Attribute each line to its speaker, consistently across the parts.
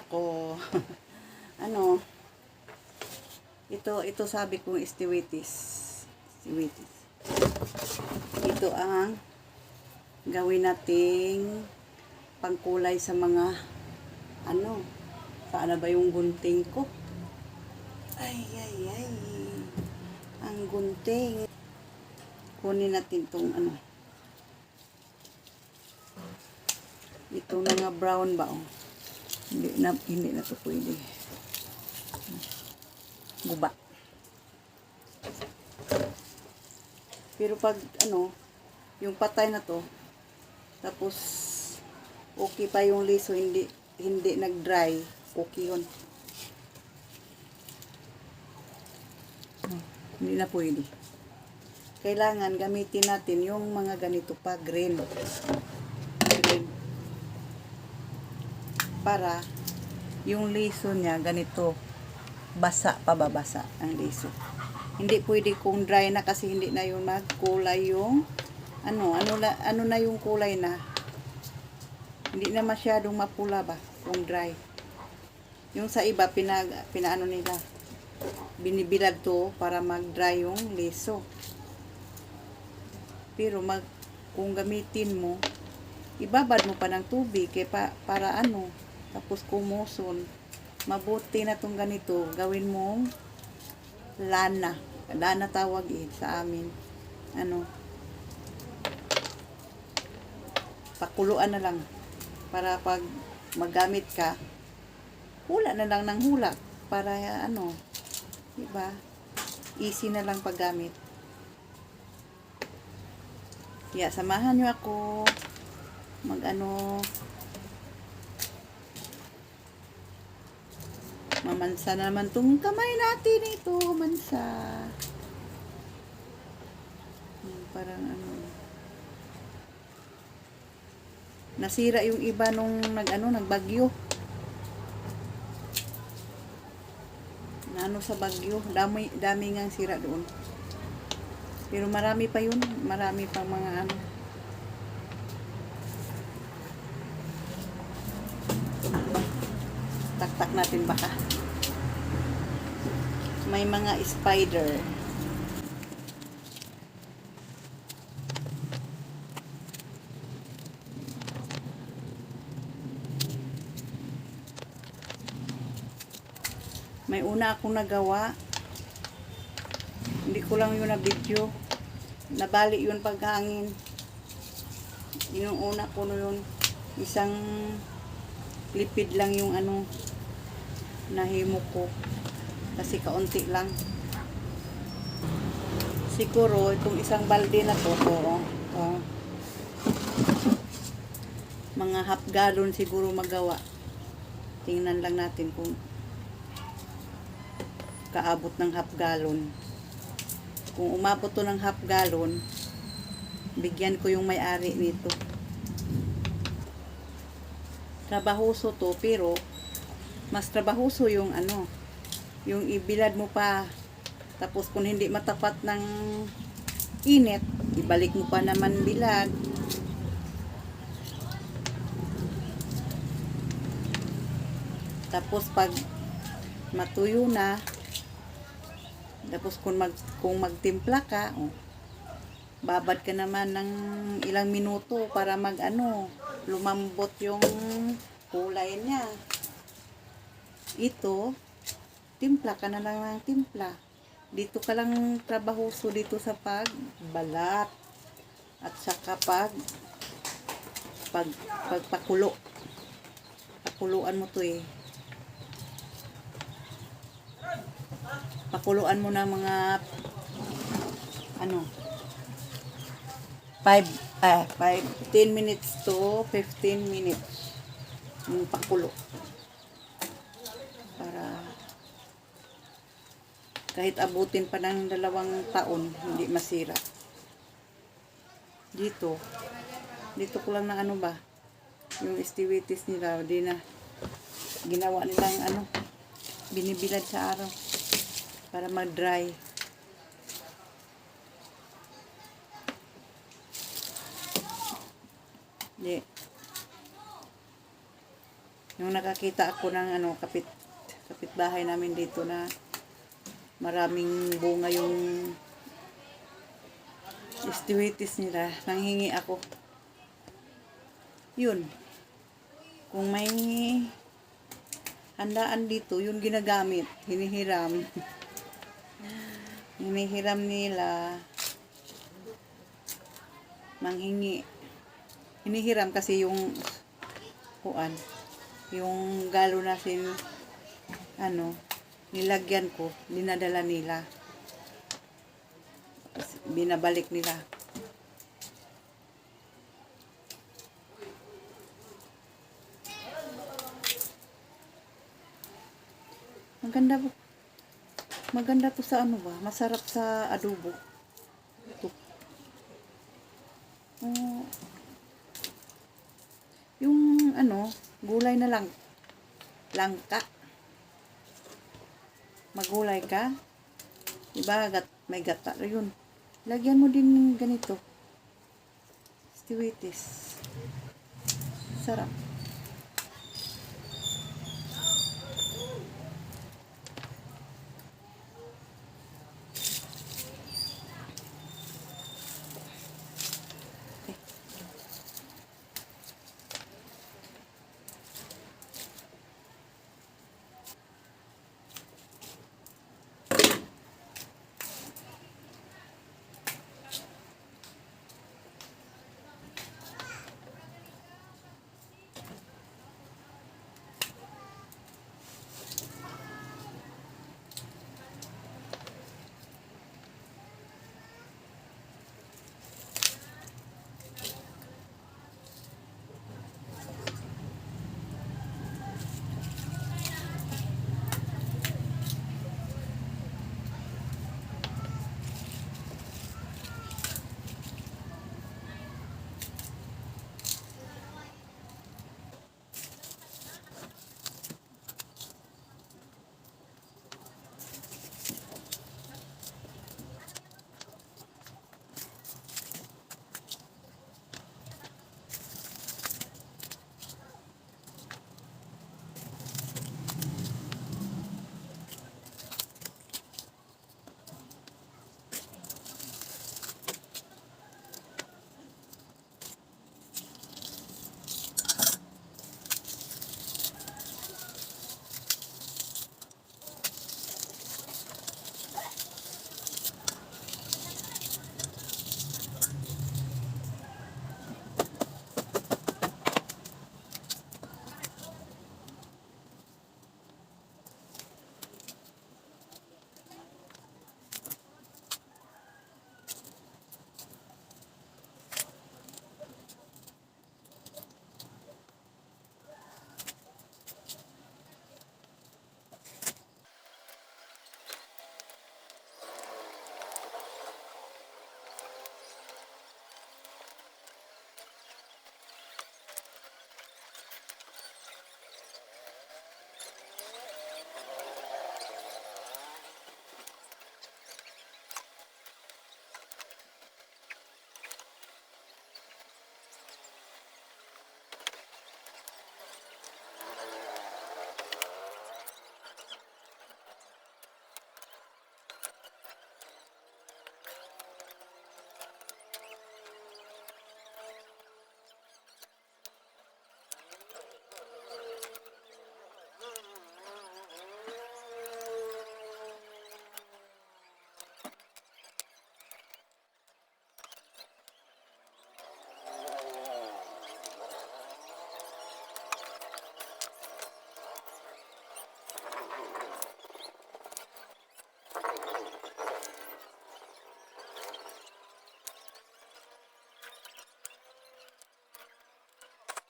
Speaker 1: ako. ano, ito, ito sabi kong istiwitis. Istiwitis. Ito ang gawin nating pangkulay sa mga ano, saan ba yung gunting ko? Ay, ay, ay. Ang gunting. Kunin natin tong ano. Ito nga brown ba oh. Hindi na, hindi na to pwede. Guba. Pero pag ano, yung patay na to, tapos okay pa yung liso, hindi hindi nag-dry, okay yun. Hindi na pwede. Kailangan gamitin natin yung mga ganito pa. Green. Para yung liso niya ganito, basa, pababasa ang liso. Hindi pwede kung dry na kasi hindi na yung nagkulay yung ano, ano, na, ano na yung kulay na. Hindi na masyadong mapula ba kung dry. Yung sa iba, pinag, pinaano nila, binibilad to para mag-dry yung liso. Pero mag, kung gamitin mo, ibabad mo pa ng tubig kaya pa, para ano, tapos kumuson. Mabuti na tong ganito, gawin mong lana. Lana tawag eh sa amin. Ano, pakuluan na lang para pag magamit ka hula na lang ng hula para ano di ba easy na lang paggamit kaya samahan nyo ako mag ano mamansa na naman tong kamay natin ito mansa Hmm, parang ano. Nasira yung iba nung nag ano nagbagyo. Na ano sa bagyo. Dami dami ngang sira doon. Pero marami pa yun. Marami pa mga ano. Taktak natin baka may mga spider May una akong nagawa. Hindi ko lang yun na video. Nabali yun paghangin. Yung una ko no yun. Isang lipid lang yung ano nahimo ko. Kasi kaunti lang. Siguro itong isang balde na to. Oo. oo. Mga half gallon siguro magawa. Tingnan lang natin kung kaabot ng half gallon. Kung umabot to ng half gallon, bigyan ko yung may-ari nito. Trabahoso to, pero mas trabahoso yung ano, yung ibilad mo pa. Tapos kung hindi matapat ng init, ibalik mo pa naman bilad. Tapos pag matuyo na, tapos kung mag kung magtimpla ka, oh, babad ka naman ng ilang minuto para mag ano, lumambot yung kulay niya. Ito, timpla ka na lang ng timpla. Dito ka lang trabahoso dito sa pagbalat at saka pag pag pagpakulo. Pakuluan mo to eh. pakuluan mo na mga ano 5 ah 5 10 minutes to 15 minutes yung pakulo kahit abutin pa ng dalawang taon hindi masira dito dito ko lang na ano ba yung estivitis nila di na ginawa nilang ano binibilad sa araw para mag-dry. Di. Yung nakakita ako ng ano, kapit, kapitbahay namin dito na maraming bunga yung istiwitis nila. Nanghingi ako. Yun. Kung may handaan dito, yung ginagamit, hinihiram. hinihiram nila. Manghingi. Hinihiram kasi yung kuan yung galo na sin ano nilagyan ko dinadala nila. Binabalik nila. Maganda po. Maganda to sa ano ba? Masarap sa adobo. Ito. Oh, yung ano, gulay na lang. Langka. Magulay ka. Diba, gat, may gata. Yun. Lagyan mo din ganito. Stiwitis. Sarap.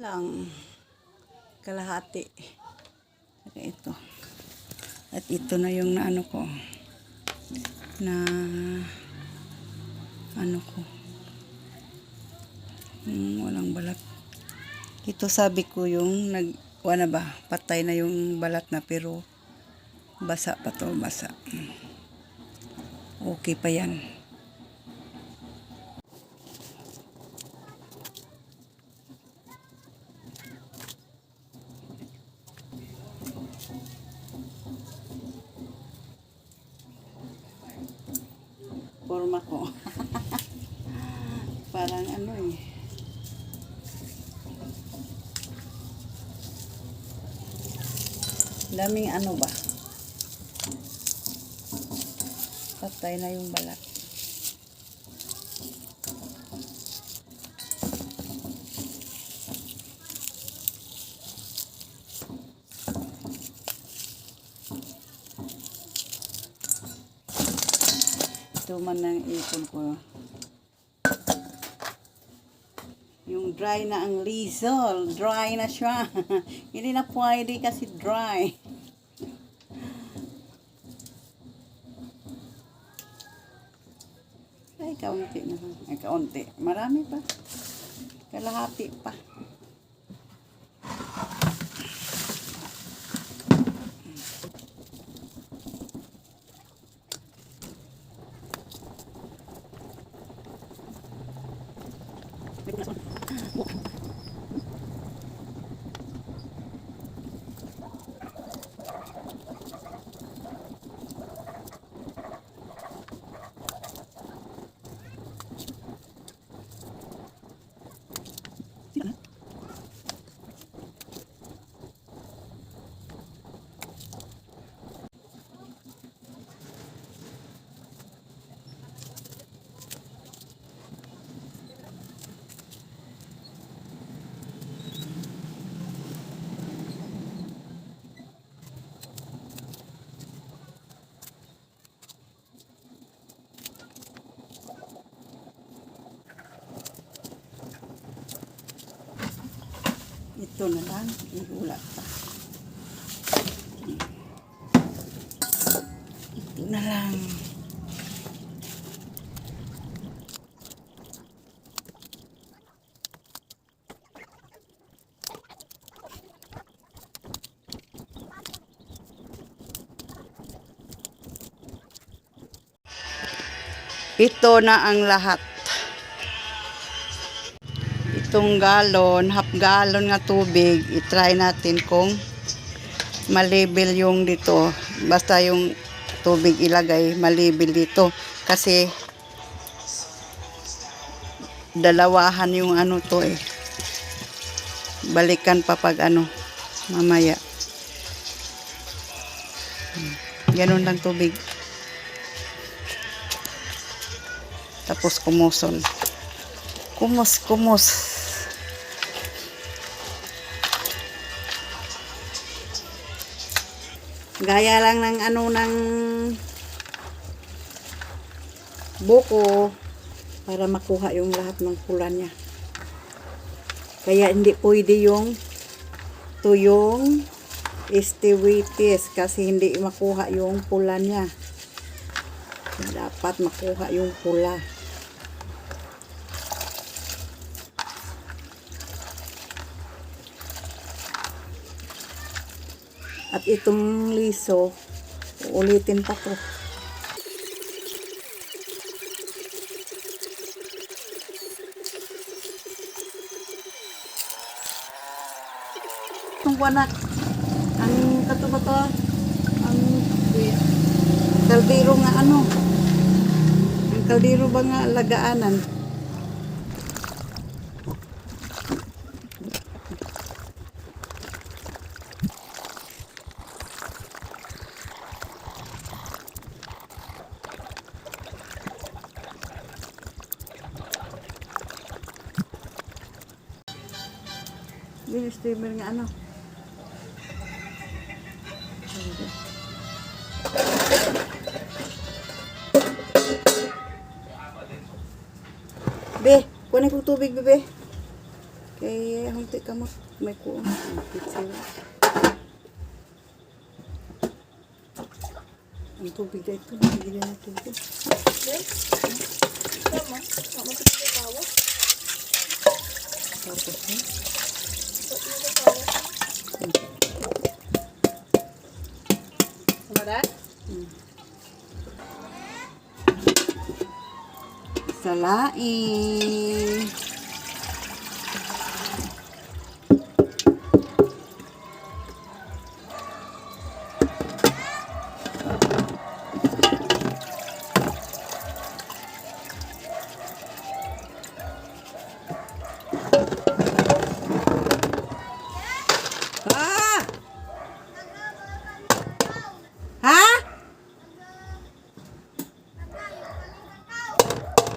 Speaker 1: Lang. Kalahati. Saka ito. At ito na yung naano ko. Na ano ko. Yung walang balat. Ito sabi ko yung nag wala ba? Patay na yung balat na pero basa pa to basa. Okay pa yan forma ko. Parang ano eh. Daming ano ba? Patay na yung balat. Ito man ang ipon ko. Yung dry na ang lizol. Dry na siya. Hindi na pwede kasi dry. Ay, kaunti na. Ay, kaunti. Marami pa. Kalahati pa. Ito na lang. Ihulat pa. Ito na lang. Ito na ang lahat. Itong galon, half galon nga tubig, itry natin kung malibel yung dito. Basta yung tubig ilagay, malibel dito. Kasi dalawahan yung ano to eh. Balikan pa pag ano, mamaya. Ganun lang tubig. Tapos kumuson. Kumos, kumos. Gaya lang ng ano ng buko para makuha yung lahat ng pula niya. Kaya hindi pwede yung tuyong estiwitis kasi hindi makuha yung pula niya. Dapat makuha yung pula. At itong liso, uulitin pa to. Itong wanak, ang kato ba to? Ang kaldero nga ano? Ang kaldero ba nga lagaanan? Yung steamer nga ano? Be, kunin kong tubig, bebe. Kay hunti ka mo. May kuon. Pizza. Ang tubig na ito. Hindi na tubig. Tapos na. Salain.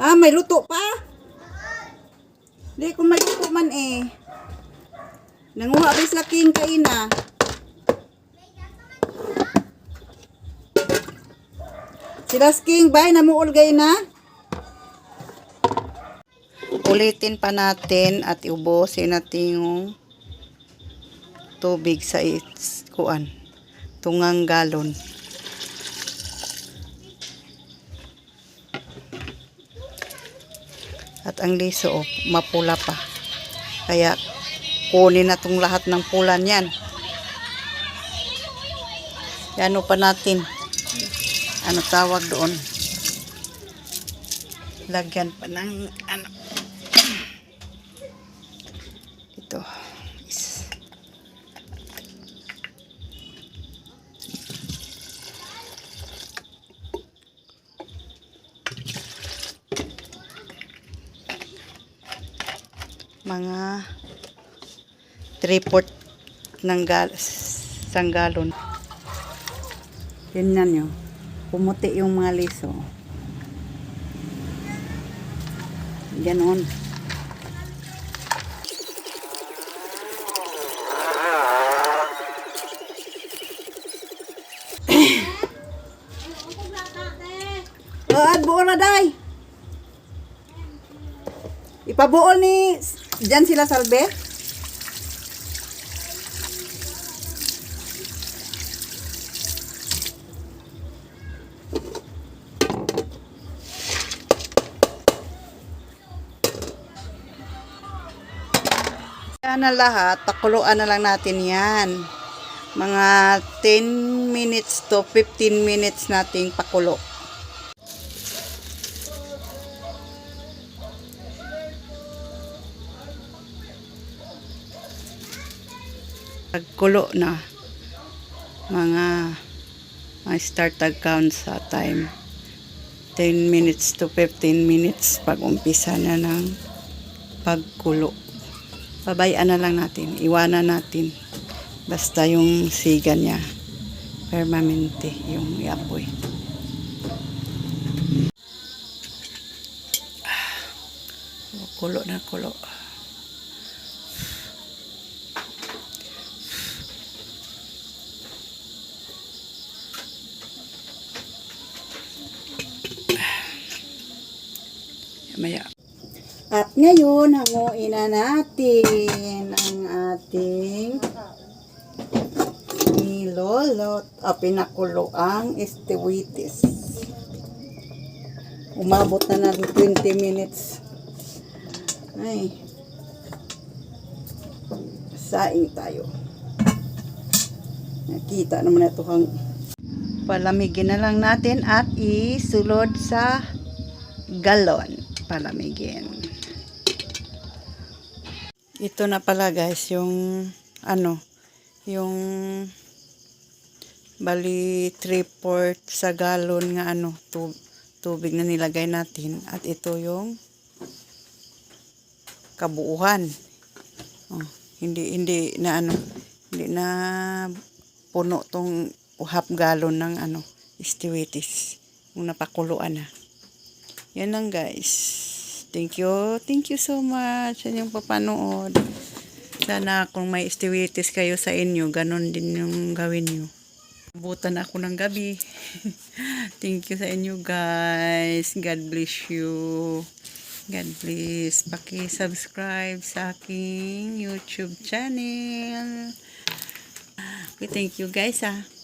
Speaker 1: Ah, may luto pa? Di, kung may luto man eh. Nanguha ba sila king kaina? Sila king bay, namuol gay na? Ulitin pa natin at iubusin natin yung tubig sa kuan, tungang galon. Ang liso, oh, mapula pa. Kaya, kunin na tong lahat ng pula niyan. Ano pa natin? Ano tawag doon? Lagyan pa ng ano. Mga 3 port ng gal isang galon. Tingnan nyo. Pumuti yung mga liso. Ganon. Oh, ad buo na day. Ipabuol ni Diyan sila salbe? Yan na lahat, pakuluan na lang natin yan. Mga 10 minutes to 15 minutes nating pakulo. Pagkulo na. Mga mga start tag count sa time. 10 minutes to 15 minutes pag umpisa na ng pagkulo. Pabayaan na lang natin. Iwanan natin. Basta yung siga niya. Permanente yung apoy Ah, kulo na kulo At ngayon, hanguin na natin ang ating nilolot o pinakulo ang estiwitis. Umabot na ng 20 minutes. Ay. Saing tayo. Nakita naman ito kang palamigin na lang natin at isulod sa galon palamigin. Ito na pala guys, yung ano, yung bali 3 port sa galon nga ano, tu- tubig na nilagay natin. At ito yung kabuuhan. Oh, hindi hindi na ano, hindi na puno tong half galon ng ano, estiwitis. Kung napakuluan na. Yan lang guys. Thank you. Thank you so much sa inyong papanood. Sana kung may estiwitis kayo sa inyo, ganun din yung gawin nyo. Butan ako ng gabi. Thank you sa inyo guys. God bless you. God bless. Paki-subscribe sa aking YouTube channel. Okay, thank you guys ah.